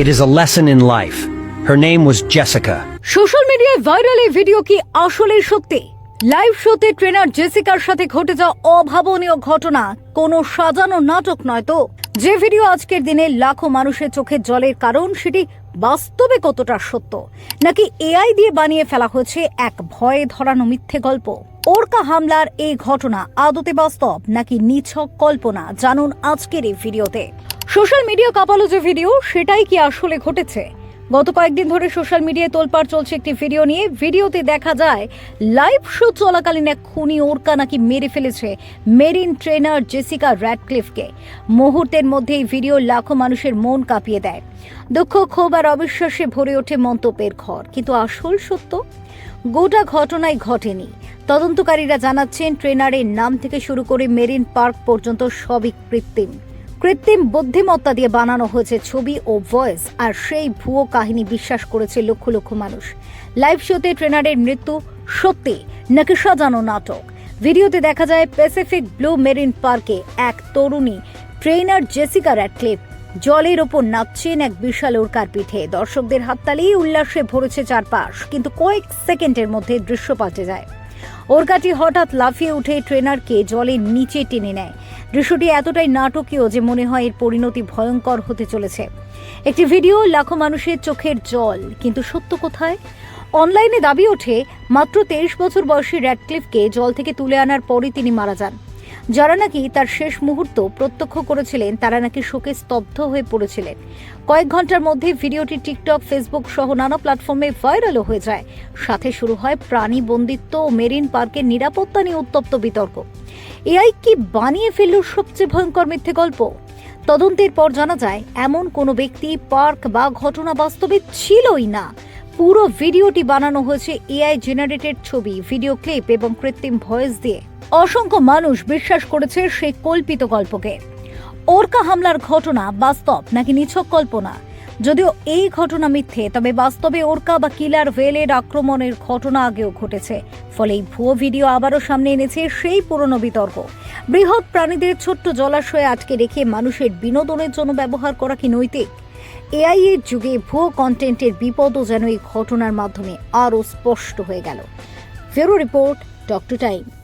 It is a lesson in life. Her name was Jessica. Social মিডিয়ায় viral এই video কি আসলেই সত্যি? লাইভ শোতে ট্রেনার জেসিকার সাথে ঘটে যাওয়া অভাবনীয় ঘটনা কোনো সাজানো নাটক নয় তো? যে ভিডিও আজকের দিনে লাখো মানুষের চোখে জলের কারণ, সেটি বাস্তবে কতটা সত্য? নাকি এআই দিয়ে বানিয়ে ফেলা হয়েছে এক ভয়ে ধরানো মিথ্যে গল্প? ওরকা হামলার এই ঘটনা আদতে বাস্তব নাকি নিছক কল্পনা? জানুন আজকের এই ভিডিওতে সোশ্যাল মিডিয়া কাপালো যে ভিডিও, সেটাই কি আসলে ঘটেছে? গত কয়েকদিন ধরে সোশ্যাল মিডিয়ায় তোলপাড় চলছে একটি ভিডিও নিয়ে। ভিডিওতে দেখা যায়, লাইভ শো চলাকালীন এক খুনি ওরকা নাকি মেরে ফেলেছে মেরিন ট্রেনার জেসিকা র্যাডক্লিফকে। মুহূর্তের মধ্যে এই ভিডিও লাখো মানুষের মন কাঁপিয়ে দেয়। দুঃখ, ক্ষোভ আর অবিশ্বাসে ভরে ওঠে মন্তব্যের ঘর। কিন্তু আসল সত্য? গোটা ঘটনাই ঘটেনি। তদন্তকারীরা জানাচ্ছেন, ট্রেনারের নাম থেকে শুরু করে মেরিন পার্ক পর্যন্ত সবই কৃত্রিম। কৃত্রিম বুদ্ধিমত্তা দিয়ে বানানো হয়েছে ছবি ও ভয়েস, আর সেই ভুয়ো কাহিনী বিশ্বাস করেছে লক্ষ লক্ষ মানুষ। লাইভ শোতে ট্রেনারের মৃত্যু, সত্যি নাকি সাজানো নাটক? ভিডিওতে দেখা যায় প্যাসিফিক ব্লু মেরিন পার্কে এক তরুণী, ট্রেনার জেসিকা র্যাডক্লিফ, জলের ওপর নাচছেন এক বিশাল ওরকার পিঠে। দর্শকদের হাততালি, উল্লাসে ভরেছে চারপাশ, কিন্তু কয়েক সেকেন্ডের মধ্যে দৃশ্য পাল্টে যায়। ওরকাটি হঠাৎ লাফিয়ে উঠে ট্রেনারকে জলের নিচে টেনে নেয়। দৃশ্যটি এতটাই নাটকীয় যে মনে হয় এর পরিণতি ভয়ঙ্কর হতে চলেছে। একটি ভিডিও লাখো মানুষের চোখের জল, কিন্তু সত্য কোথায়? অনলাইনে দাবি ওঠে, মাত্র তেইশ বছর বয়সী র্যাডক্লিফকে জল থেকে তুলে আনার পরই তিনি মারা যান। যারা নাকি তার শেষ মুহূর্ত প্রত্যক্ষ করেছিলেন, তারা নাকি শোকে স্তব্ধ হয়ে পড়েছিলেন। কয়েক ঘণ্টার মধ্যে ভিডিওটি টিকটক, ফেসবুক সহ নানা প্ল্যাটফর্মে ভাইরালও হয়ে যায়। সাথে শুরু হয় প্রাণী বন্দিত্ব ও মেরিন পার্কের নিরাপত্তা নিয়ে উত্তপ্ত বিতর্ক। এআই কি বানিয়ে ফেলল সবচেয়ে ভয়ঙ্কর মিথ্যে গল্প? তদন্তের পর জানা যায়, এমন কোনো ব্যক্তি, পার্ক বা ঘটনা বাস্তবে ছিলই না। পুরো ভিডিওটি বানানো হয়েছে এআই জেনারেটেড ছবি, ভিডিও ক্লিপ এবং কৃত্রিম ভয়েস দিয়ে। অসংখ্য মানুষ বিশ্বাস করেছে সেই কল্পিত গল্পকে। ওরকা হামলার ঘটনা বাস্তব নাকি নিছক কল্পনা? যদিও এই ঘটনা মিথ্যে, তবে বাস্তবে ওরকা বা কিলার ভেলের আক্রমণের ঘটনা আগেও ঘটেছে। ফলে এই ভুয়ো ভিডিও আবারও সামনে এনেছে সেই পুরনো বিতর্ক। বৃহৎ প্রাণীদের ছোট্ট জলাশয়ে আটকে রেখে মানুষের বিনোদনের জন্য ব্যবহার করা কি নৈতিক? এআই এর যুগে ভুয়ো কন্টেন্টের বিপদও যেন এই ঘটনার মাধ্যমে আরও স্পষ্ট হয়ে গেল। ফেরো রিপোর্ট, ডক্টর টাইম।